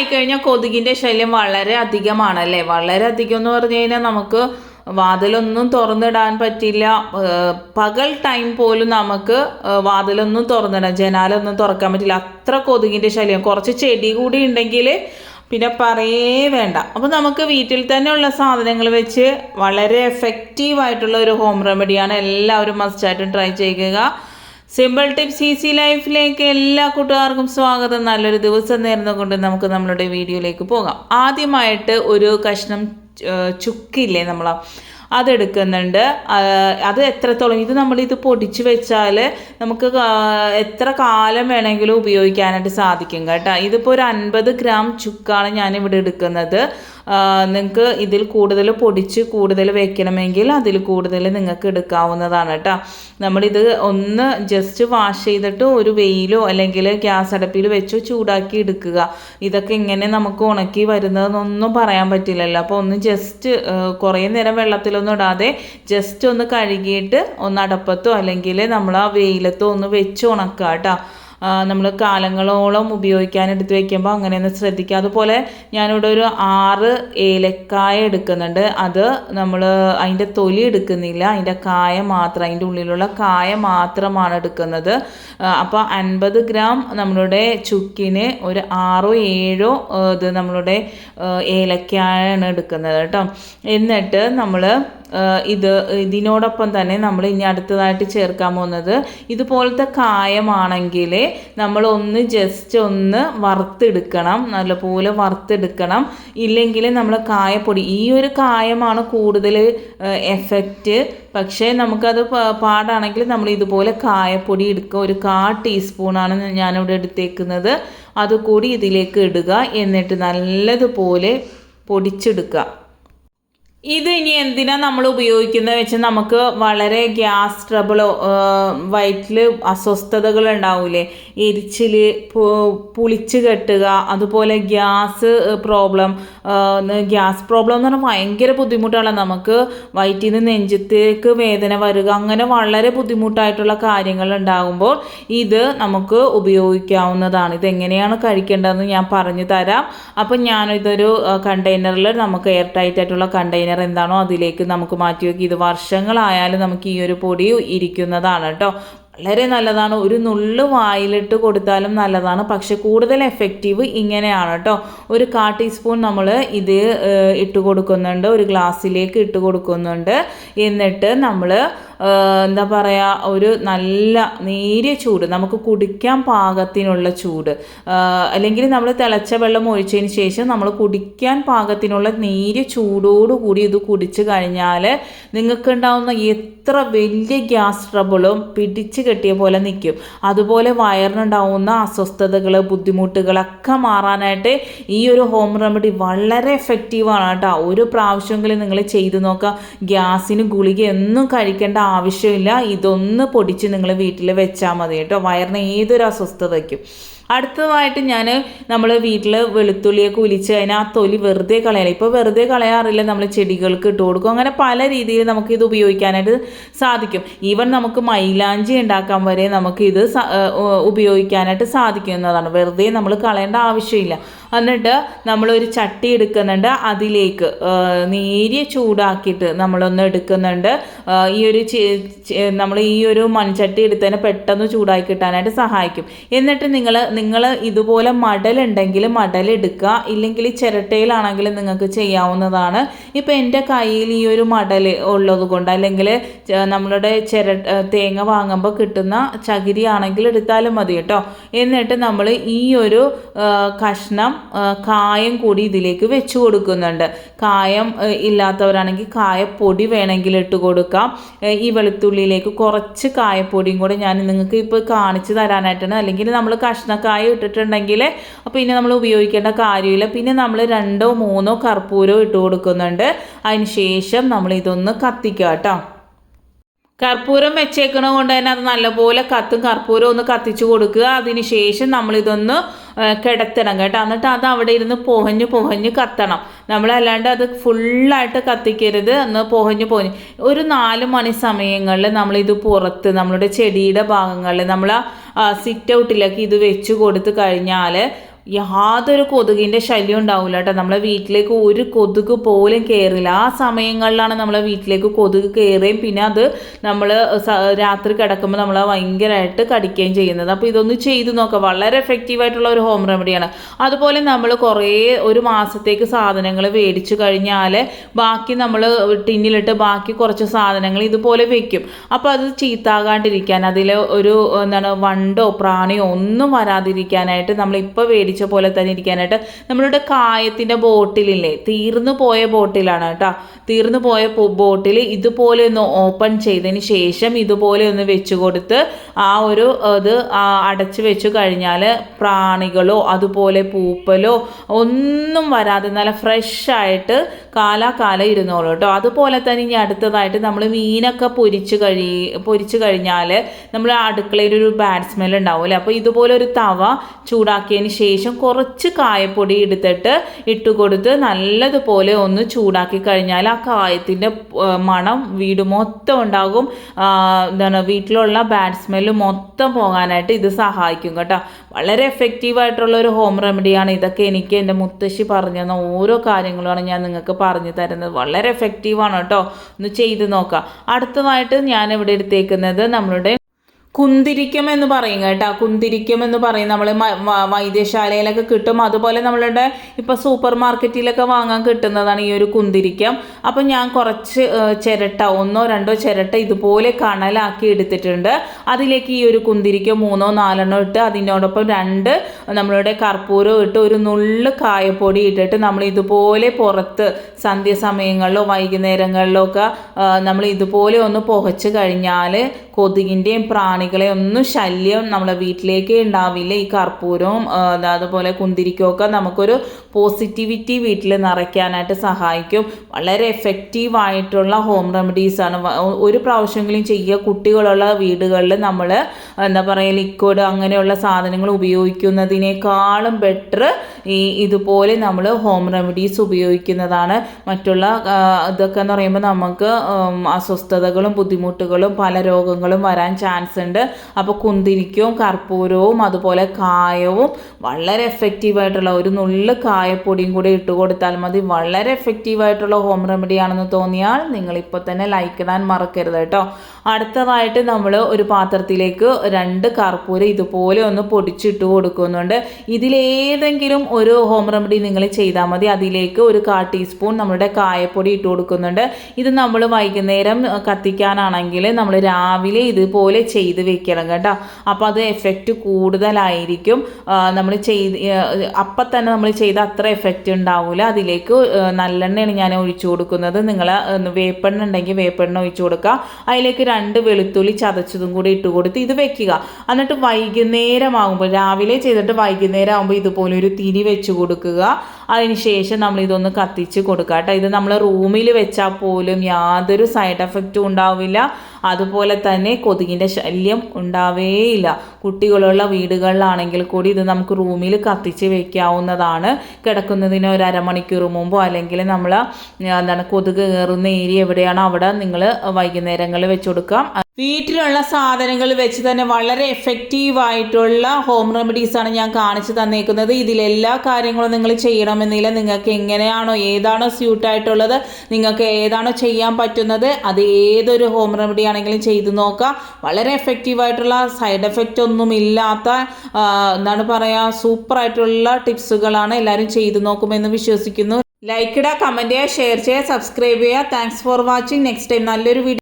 ആയിക്കഴിഞ്ഞാൽ കൊതുകിന്റെ ശല്യം വളരെ അധികമാണല്ലേ? വളരെ അധികം എന്ന് പറഞ്ഞു കഴിഞ്ഞാൽ നമുക്ക് വാതിലൊന്നും തുറന്നിടാൻ പറ്റില്ല. പകൽ ടൈം പോലും നമുക്ക് വാതിലൊന്നും തുറന്നിടാൻ ജനാലൊന്നും തുറക്കാൻ പറ്റില്ല. അത്ര കൊതുകിന്റെ ശല്യം. കുറച്ച് ചെടി കൂടി ഉണ്ടെങ്കിൽ പിന്നെ പറയേ വേണ്ട. അപ്പോൾ നമുക്ക് വീട്ടിൽ തന്നെയുള്ള സാധനങ്ങൾ വെച്ച് വളരെ എഫക്റ്റീവായിട്ടുള്ള ഒരു ഹോം റെമഡിയാണ് എല്ലാവരും മസ്റ്റായിട്ടും ട്രൈ ചെയ്യുക. സിമ്പിൾ ടിപ്സ് ഈസി ലൈഫിലേക്ക് എല്ലാ കൂട്ടുകാർക്കും സ്വാഗതം. നല്ലൊരു ദിവസം നേർന്നുകൊണ്ട് നമുക്ക് നമ്മളുടെ വീഡിയോയിലേക്ക് പോകാം. ആദ്യമായിട്ട് ഒരു കഷ്ണം ചുക്കില്ലേ നമ്മൾ? അതെടുക്കുന്നുണ്ട്. അത് എത്രത്തോളം? ഇത് നമ്മൾ ഇത് പൊടിച്ച് വെച്ചാൽ നമുക്ക് എത്ര കാലം വേണമെങ്കിലും ഉപയോഗിക്കാനായിട്ട് സാധിക്കും കേട്ടോ. ഇതിപ്പോൾ ഒരു അൻപത് ഗ്രാം ചുക്കാണ് ഞാനിവിടെ എടുക്കുന്നത്. നിങ്ങൾക്ക് ഇതിൽ കൂടുതൽ പൊടിച്ച് കൂടുതൽ വെക്കണമെങ്കിൽ അതിൽ കൂടുതൽ നിങ്ങൾക്ക് എടുക്കാവുന്നതാണ് കേട്ടോ. നമ്മളിത് ഒന്ന് ജസ്റ്റ് വാഷ് ചെയ്തിട്ട് ഒരു വെയിലോ അല്ലെങ്കിൽ ഗ്യാസ് അടുപ്പിൽ വെച്ചോ ചൂടാക്കി എടുക്കുക. ഇതൊക്കെ ഇങ്ങനെ നമുക്ക് ഉണക്കി വരുന്നതെന്നൊന്നും പറയാൻ പറ്റില്ലല്ലോ. അപ്പോൾ ഒന്ന് ജസ്റ്റ് കുറേ നേരം വെള്ളത്തിലൊന്നും ഇടാതെ ജസ്റ്റ് ഒന്ന് കഴുകിയിട്ട് ഒന്ന് അടപ്പത്തോ അല്ലെങ്കിൽ നമ്മൾ ആ വെയിലത്തോ ഒന്ന് വെച്ച് ഉണക്കുക കേട്ടോ. നമ്മൾ കാലങ്ങളോളം ഉപയോഗിക്കാൻ എടുത്ത് വെക്കുമ്പോൾ അങ്ങനെ ഒന്ന് ശ്രദ്ധിക്കുക. അതുപോലെ ഞാനിവിടെ ഒരു ആറ് ഏലക്കായ എടുക്കുന്നുണ്ട്. അത് നമ്മൾ അതിന്റെ തൊലി എടുക്കുന്നില്ല. അതിന്റെ കായ മാത്രം അതിന്റെ ഉള്ളിലുള്ള കായ മാത്രമാണ് എടുക്കുന്നത്. അപ്പോൾ അൻപത് ഗ്രാം നമ്മളുടെ ചുക്കിന് ഒരു ആറോ ഏഴോ ഇത് നമ്മളുടെ ഏലക്കായാണ് എടുക്കുന്നത് കേട്ടോ. എന്നിട്ട് നമ്മൾ ഇത് ഇതിനോടൊപ്പം തന്നെ നമ്മൾ ഇനി അടുത്തതായിട്ട് ചേർക്കാൻ പോകുന്നത് ഇതുപോലത്തെ കായമാണെങ്കിൽ നമ്മൾ ഒന്ന് ജസ്റ്റ് ഒന്ന് വറുത്തെടുക്കണം. നല്ലപോലെ വറുത്തെടുക്കണം. ഇല്ലെങ്കിൽ നമ്മൾ കായപ്പൊടി ഈ ഒരു കായമാണ് കൂടുതൽ എഫക്റ്റ് പക്ഷേ നമുക്കത് പാടാണെങ്കിൽ നമ്മൾ ഇതുപോലെ കായപ്പൊടി എടുക്കുക. ഒരു കാ ടീസ്പൂണാണ് ഞാനിവിടെ എടുത്തേക്കുന്നത്. അതുകൂടി ഇതിലേക്ക് ഇടുക. എന്നിട്ട് നല്ലതുപോലെ പൊടിച്ചെടുക്കുക. ഇത് ഇനി എന്തിനാ നമ്മൾ ഉപയോഗിക്കുന്നത് വെച്ച് നമുക്ക് വളരെ ഗ്യാസ് ട്രബിളോ വയറ്റിൽ അസ്വസ്ഥതകൾ ഉണ്ടാവില്ലേ എരിച്ചിൽ പുളിച്ച് കെട്ടുക അതുപോലെ ഗ്യാസ് പ്രോബ്ലം ഗ്യാസ് പ്രോബ്ലം എന്ന് പറഞ്ഞാൽ ഭയങ്കര ബുദ്ധിമുട്ടാണ്. നമുക്ക് വയറ്റിൽ നിന്ന് നെഞ്ചത്തേക്ക് വേദന വരിക അങ്ങനെ വളരെ ബുദ്ധിമുട്ടായിട്ടുള്ള കാര്യങ്ങൾ ഉണ്ടാകുമ്പോൾ ഇത് നമുക്ക് ഉപയോഗിക്കാവുന്നതാണ്. ഇതെങ്ങനെയാണ് കഴിക്കേണ്ടതെന്ന് ഞാൻ പറഞ്ഞു തരാം. അപ്പം ഞാനിതൊരു കണ്ടെയ്നറിൽ നമുക്ക് എയർ ടൈറ്റ് ആയിട്ടുള്ള കണ്ടെയ്നർ എന്താണോ അതിലേക്ക് നമുക്ക് മാറ്റി വയ്ക്കുക ഇത് വർഷങ്ങളായാലും നമുക്ക് ഈ ഒരു പൊടി ഇരിക്കുന്നതാണ് കേട്ടോ. വളരെ നല്ലതാണ്. ഒരു നുള്ളു വായിലിട്ട് കൊടുത്താലും നല്ലതാണ്. പക്ഷെ കൂടുതൽ എഫക്റ്റീവ് ഇങ്ങനെയാണ് കേട്ടോ. ഒരു കാ ടീസ്പൂൺ നമ്മൾ ഇത് ഇട്ട് കൊടുക്കുന്നുണ്ട്. ഒരു ഗ്ലാസ്സിലേക്ക് ഇട്ട് കൊടുക്കുന്നുണ്ട്. എന്നിട്ട് നമ്മൾ എന്താ പറയുക ഒരു നല്ല നേരിയ ചൂട് നമുക്ക് കുടിക്കാൻ പാകത്തിനുള്ള ചൂട്. അല്ലെങ്കിൽ നമ്മൾ തിളച്ച വെള്ളം ഒഴിച്ചതിന് ശേഷം നമ്മൾ കുടിക്കാൻ പാകത്തിനുള്ള നേരിയ ചൂടോടുകൂടി ഇത് കുടിച്ച് കഴിഞ്ഞാൽ നിങ്ങൾക്ക് ഉണ്ടാവുന്ന എത്ര വലിയ ഗ്യാസ് ട്രബിളും പിടിച്ച് കെട്ടിയ പോലെ നിൽക്കും. അതുപോലെ വയറിനുണ്ടാവുന്ന അസ്വസ്ഥതകൾ ബുദ്ധിമുട്ടുകളൊക്കെ മാറാനായിട്ട് ഈ ഒരു ഹോം റെമഡി വളരെ എഫക്റ്റീവാണ് കേട്ടോ. ഒരു പ്രാവശ്യമെങ്കിലും നിങ്ങൾ ചെയ്തു നോക്കുക ഗ്യാസിന് ഗുളിക എന്നും കഴിക്കേണ്ട ആവശ്യമില്ല. ഇതൊന്ന് പൊടിച്ച് നിങ്ങൾ വീട്ടിൽ വെച്ചാൽ മതി കേട്ടോ. വയറിന് ഏതൊരു അസ്വസ്ഥതയ്ക്കും. അടുത്തതായിട്ട് ഞാൻ നമ്മൾ വീട്ടിൽ വെളുത്തുള്ളിയൊക്കെ ഉലിച്ച് അതിന് ആ തൊലി വെറുതെ കളയാറ് ഇപ്പോൾ വെറുതെ കളയാറില്ല നമ്മൾ ചെടികൾക്ക് ഇട്ട് കൊടുക്കും. അങ്ങനെ പല രീതിയിൽ നമുക്ക് ഇത് ഉപയോഗിക്കാനായിട്ട് സാധിക്കും. ഈവൻ നമുക്ക് മൈലാഞ്ചി ഉണ്ടാക്കാൻ വരെ നമുക്ക് ഇത് ഉപയോഗിക്കാനായിട്ട് സാധിക്കുന്നതാണ്. വെറുതെ നമ്മൾ കളയേണ്ട ആവശ്യമില്ല. എന്നിട്ട് നമ്മളൊരു ചട്ടി എടുക്കുന്നുണ്ട് അതിലേക്ക് നേരിയ ചൂടാക്കിയിട്ട് നമ്മളൊന്ന് എടുക്കുന്നുണ്ട്. ഈ ഒരു നമ്മൾ ഈ ഒരു മൺചട്ടി എടുത്തതിനെ പെട്ടെന്ന് ചൂടാക്കി കിട്ടാനായിട്ട് സഹായിക്കും. എന്നിട്ട് നിങ്ങൾ നിങ്ങൾ ഇതുപോലെ മടലുണ്ടെങ്കിൽ മടലെടുക്കുക ഇല്ലെങ്കിൽ ചിരട്ടയിലാണെങ്കിൽ നിങ്ങൾക്ക് ചെയ്യാവുന്നതാണ്. ഇപ്പം എന്റെ കയ്യിൽ ഈ ഒരു മടൽ ഉള്ളത് കൊണ്ട് അല്ലെങ്കിൽ നമ്മളുടെ ചിര തേങ്ങ വാങ്ങുമ്പോൾ കിട്ടുന്ന ചകിരി ആണെങ്കിൽ എടുത്താലും മതി കേട്ടോ. എന്നിട്ട് നമ്മൾ ഈ ഒരു കഷ്ണം കായം കൂടി ഇതിലേക്ക് വെച്ച് കൊടുക്കുന്നുണ്ട്. കായം ഇല്ലാത്തവരാണെങ്കിൽ കായപ്പൊടി വേണമെങ്കിൽ ഇട്ട് കൊടുക്കാം. ഈ വെളുത്തുള്ളിയിലേക്ക് കുറച്ച് കായപ്പൊടിയും കൂടെ ഞാൻ നിങ്ങൾക്ക് ഇപ്പോൾ കാണിച്ചു തരാനായിട്ടാണ്. അല്ലെങ്കിൽ നമ്മൾ കഷ്ണക്കായ ഇട്ടിട്ടുണ്ടെങ്കിൽ പിന്നെ നമ്മൾ ഉപയോഗിക്കേണ്ട കാര്യമില്ല. പിന്നെ നമ്മൾ രണ്ടോ മൂന്നോ കർപ്പൂരോ ഇട്ട് കൊടുക്കുന്നുണ്ട്. അതിന് ശേഷം നമ്മൾ ഇതൊന്ന് കത്തിക്കാം കേട്ടോ. കർപ്പൂരം വെച്ചേക്കണ കൊണ്ട് തന്നെ അത് നല്ലപോലെ കത്തും കർപ്പൂരം ഒന്ന് കത്തിച്ചു കൊടുക്കുക. അതിന് ശേഷം നമ്മളിതൊന്ന് കിടത്തണം കേട്ടോ. എന്നിട്ട് അത് അവിടെ ഇരുന്ന് പൊഹഞ്ഞ് പൊഹഞ്ഞ് കത്തണം. നമ്മളല്ലാണ്ട് അത് ഫുള്ളായിട്ട് കത്തിക്കരുത്. എന്ന് പൊഹഞ്ഞ് പൊഹഞ്ഞ്. ഒരു നാല് മണി സമയങ്ങളിൽ നമ്മളിത് പുറത്ത് നമ്മളുടെ ചെടിയുടെ ഭാഗങ്ങളിൽ നമ്മൾ സിറ്റ് ഔട്ടിലേക്ക് ഇത് വെച്ച് കൊടുത്ത് കഴിഞ്ഞാൽ യാതൊരു കൊതുകിന്റെ ശല്യം ഉണ്ടാവില്ല കേട്ടോ. നമ്മളെ വീട്ടിലേക്ക് ഒരു കൊതുക് പോലും കയറില്ല ആ സമയങ്ങളിലാണ് നമ്മളെ വീട്ടിലേക്ക് കൊതുക് കയറുകയും പിന്നെ അത് നമ്മൾ രാത്രി കിടക്കുമ്പോൾ നമ്മളെ ഭയങ്കരമായിട്ട് കടിക്കുകയും ചെയ്യുന്നത്. അപ്പോൾ ഇതൊന്ന് ചെയ്ത് നോക്കാം. വളരെ എഫക്റ്റീവായിട്ടുള്ള ഒരു ഹോം റെമഡിയാണ് അതുപോലെ നമ്മൾ കുറേ ഒരു മാസത്തേക്ക് സാധനങ്ങൾ മേടിച്ചു കഴിഞ്ഞാൽ ബാക്കി നമ്മൾ ടിന്നിലിട്ട് ബാക്കി കുറച്ച് സാധനങ്ങൾ ഇതുപോലെ വെക്കും. അപ്പോൾ അത് ചീത്താകാണ്ടിരിക്കാൻ അതിൽ ഒരു എന്താണ് വണ്ടോ പ്രാണിയോ ഒന്നും വരാതിരിക്കാനായിട്ട് നമ്മൾ ഇപ്പോൾ മേടിച്ച പോലെ തന്നെ ഇരിക്കാനായിട്ട്. നമ്മളുടെ കായത്തിന്റെ ബോട്ടിലില്ലേ തീർന്നു പോയ ബോട്ടിലാണ് കേട്ടോ. തീർന്നു പോയ ബോട്ടിൽ ഇതുപോലെ ഒന്ന് ഓപ്പൺ ചെയ്തതിന് ശേഷം ഇതുപോലെ ഒന്ന് വെച്ച് കൊടുത്ത് ആ ഒരു ഇത് അടച്ചു വെച്ച് കഴിഞ്ഞാൽ പ്രാണികളോ അതുപോലെ പൂപ്പലോ ഒന്നും വരാതെ നല്ല ഫ്രഷ് ആയിട്ട് കാലാകാലം ഇരുന്നോളൂ കേട്ടോ. അതുപോലെ തന്നെ ഇനി അടുത്തതായിട്ട് നമ്മൾ മീനൊക്കെ പൊരിച്ച് കഴി പൊരിച്ച് കഴിഞ്ഞാൽ നമ്മൾ അടുക്കളയിൽ ഒരു ബാഡ് സ്മെൽ അല്ലേ? അപ്പോൾ ഇതുപോലെ ഒരു തവ ചൂടാക്കിയതിന് ശേഷം കുറച്ച് കായപ്പൊടി എടുത്തിട്ട് ഇട്ട് കൊടുത്ത് നല്ലതുപോലെ ഒന്ന് ചൂടാക്കി കഴിഞ്ഞാൽ ആ കായത്തിന്റെ മണം വീട് മൊത്തം ഉണ്ടാകും. എന്താണ് വീട്ടിലുള്ള ബാഡ് സ്മെല്ല് മൊത്തം പോകാനായിട്ട് ഇത് സഹായിക്കും കേട്ടോ. വളരെ എഫക്റ്റീവായിട്ടുള്ള ഒരു ഹോം റെമഡിയാണ് ഇതൊക്കെ എനിക്ക് എന്റെ മുത്തശ്ശി പറഞ്ഞു തന്ന ഓരോ കാര്യങ്ങളുമാണ് ഞാൻ നിങ്ങൾക്ക് പറഞ്ഞു തരുന്നത്. വളരെ എഫക്റ്റീവാണ് കേട്ടോ. ഒന്ന് ചെയ്ത് നോക്കാം. അടുത്തതായിട്ട് ഞാൻ ഇവിടെ എടുത്തേക്കുന്നത് നമ്മളുടെ കുന്തിരിക്കം എന്ന് പറയും കേട്ടോ കുന്തിരിക്കം എന്ന് പറയും നമ്മൾ വൈദ്യശാലയിലൊക്കെ കിട്ടും. അതുപോലെ നമ്മളുടെ ഇപ്പോൾ സൂപ്പർ മാർക്കറ്റിലൊക്കെ വാങ്ങാൻ കിട്ടുന്നതാണ് ഈ ഒരു കുന്തിരിക്കം. അപ്പം ഞാൻ കുറച്ച് ചിരട്ട ഒന്നോ രണ്ടോ ചിരട്ട ഇതുപോലെ കണലാക്കി എടുത്തിട്ടുണ്ട്. അതിലേക്ക് ഈ ഒരു കുന്തിരിക്കം മൂന്നോ നാലെണ്ണോ ഇട്ട് അതിനോടൊപ്പം രണ്ട് നമ്മളുടെ കർപ്പൂരം ഇട്ട് ഒരു നുള്ള് കായപ്പൊടി ഇട്ടിട്ട് നമ്മൾ ഇതുപോലെ പുറത്ത് സന്ധ്യ സമയങ്ങളിലോ വൈകുന്നേരങ്ങളിലോ ഒക്കെ നമ്മൾ ഇതുപോലെ ഒന്ന് പുകച്ച് കഴിഞ്ഞാൽ കൊതുകിന്റെയും പ്രാണികളെ ഒന്നും ശല്യം നമ്മളെ വീട്ടിലേക്ക് ഉണ്ടാവില്ല. ഈ കർപ്പൂരവും അതുപോലെ കുന്തിരിക്കമൊക്കെ നമുക്കൊരു പോസിറ്റിവിറ്റി വീട്ടിൽ നിറയ്ക്കാനായിട്ട് സഹായിക്കും. വളരെ എഫക്റ്റീവ് ആയിട്ടുള്ള ഹോം റെമഡീസാണ് ഒരു പ്രാവശ്യമെങ്കിലും ചെയ്യുക. കുട്ടികളുള്ള വീടുകളിൽ നമ്മൾ എന്താ പറയുക ലിക്വിഡ് അങ്ങനെയുള്ള സാധനങ്ങൾ ഉപയോഗിക്കുന്നതിനേക്കാളും ബെറ്റർ ഈ ഇതുപോലെ നമ്മൾ ഹോം റെമഡീസ് ഉപയോഗിക്കുന്നതാണ്. മറ്റുള്ള ഇതൊക്കെ എന്ന് പറയുമ്പോൾ നമുക്ക് അസ്വസ്ഥതകളും ബുദ്ധിമുട്ടുകളും പല രോഗങ്ങളും വരാൻ ചാൻസ് ഉണ്ട്. അപ്പോൾ കുന്തിരിക്കവും കർപ്പൂരവും അതുപോലെ കായവും വളരെ എഫക്റ്റീവായിട്ടുള്ള ഒരു നുള്ളു കായപ്പൊടിയും കൂടി ഇട്ട് കൊടുത്താൽ മതി. വളരെ എഫക്റ്റീവായിട്ടുള്ള ഹോം റെമഡി ആണെന്ന് തോന്നിയാൽ നിങ്ങൾ ഇപ്പോൾ തന്നെ ലൈക്ക് ഇടാൻ മറക്കരുത് കേട്ടോ. അടുത്തതായിട്ട് നമ്മൾ ഒരു പാത്രത്തിലേക്ക് രണ്ട് കർപ്പൂരം ഇതുപോലെ ഒന്ന് പൊടിച്ചിട്ട് കൊടുക്കുന്നുണ്ട്. ഇതിലേതെങ്കിലും ഒരു ഹോം റെമഡി നിങ്ങൾ ചെയ്താൽ മതി. അതിലേക്ക് ഒരു കാ ടീസ്പൂൺ നമ്മുടെ കായപ്പൊടി ഇട്ട് കൊടുക്കുന്നുണ്ട്. ഇത് നമ്മൾ വൈകുന്നേരം കത്തിക്കാനാണെങ്കിൽ നമ്മൾ രാവിലെ ഇതുപോലെ ചെയ്ത് വെക്കണം കേട്ടോ. അപ്പോൾ അത് എഫക്റ്റ് കൂടുതലായിരിക്കും. നമ്മൾ ചെയ്ത് അപ്പം തന്നെ നമ്മൾ ചെയ്ത അത്ര എഫക്റ്റ് ഉണ്ടാവില്ല അതിലേക്ക് നല്ലെണ്ണയാണ് ഞാൻ ഒഴിച്ചു കൊടുക്കുന്നത്. നിങ്ങൾ വേപ്പെണ്ണ ഉണ്ടെങ്കിൽ വേപ്പെണ്ണ ഒഴിച്ചു കൊടുക്കുക. അതിലേക്ക് രണ്ട് വെളുത്തുള്ളി ചതച്ചതും കൂടി ഇട്ട് കൊടുത്ത് ഇത് വെക്കുക. എന്നിട്ട് വൈകുന്നേരം ആകുമ്പോൾ രാവിലെ ചെയ്തിട്ട് വൈകുന്നേരം ആകുമ്പോൾ ഇതുപോലെ ഒരു തിരി വെച്ച് കൊടുക്കുക. അതിന് ശേഷം നമ്മൾ ഇതൊന്ന് കത്തിച്ച് കൊടുക്കുക കേട്ടോ. ഇത് നമ്മൾ റൂമിൽ വെച്ചാൽ പോലും യാതൊരു സൈഡ് എഫക്റ്റും ഉണ്ടാവില്ല. അതുപോലെ തന്നെ കൊതുകിന്റെ ശല്യം ഉണ്ടാവേയില്ല. കുട്ടികളുള്ള വീടുകളിലാണെങ്കിൽ കൂടി ഇത് നമുക്ക് റൂമിൽ കത്തിച്ച് വെക്കാവുന്നതാണ്. കിടക്കുന്നതിന് ഒരു അരമണിക്കൂർ മുമ്പോ അല്ലെങ്കിൽ നമ്മൾ എന്താണ് കൊതുക് കയറുന്ന ഏരിയ എവിടെയാണോ അവിടെ നിങ്ങൾ വൈകുന്നേരങ്ങളിൽ വെച്ച് കൊടുക്കാം. വീട്ടിലുള്ള സാധനങ്ങൾ വെച്ച് തന്നെ വളരെ എഫക്റ്റീവ് ആയിട്ടുള്ള ഹോം റെമഡീസ് ആണ് ഞാൻ കാണിച്ചു തന്നേക്കുന്നത്. ഇതിലെല്ലാ കാര്യങ്ങളും നിങ്ങൾ ചെയ്യണമെന്നില്ല. നിങ്ങൾക്ക് എങ്ങനെയാണോ ഏതാണോ സ്യൂട്ട് ആയിട്ടുള്ളത് നിങ്ങൾക്ക് ഏതാണോ ചെയ്യാൻ പറ്റുന്നത് അത് ഏതൊരു ഹോം റെമഡി ആണെങ്കിലും ചെയ്ത് നോക്കാം. വളരെ എഫക്റ്റീവ് ആയിട്ടുള്ള സൈഡ് എഫക്റ്റ് ഒന്നും ഇല്ലാത്ത എന്താണ് പറയുക സൂപ്പർ ആയിട്ടുള്ള ടിപ്സുകളാണ് എല്ലാവരും ചെയ്ത് നോക്കുമെന്ന് വിശ്വസിക്കുന്നു. ലൈക്ക് ഇടുക കമന്റ് ചെയ്യുക ഷെയർ ചെയ്യുക സബ്സ്ക്രൈബ് ചെയ്യുക thanks for watching next time നല്ലൊരു വീഡിയോ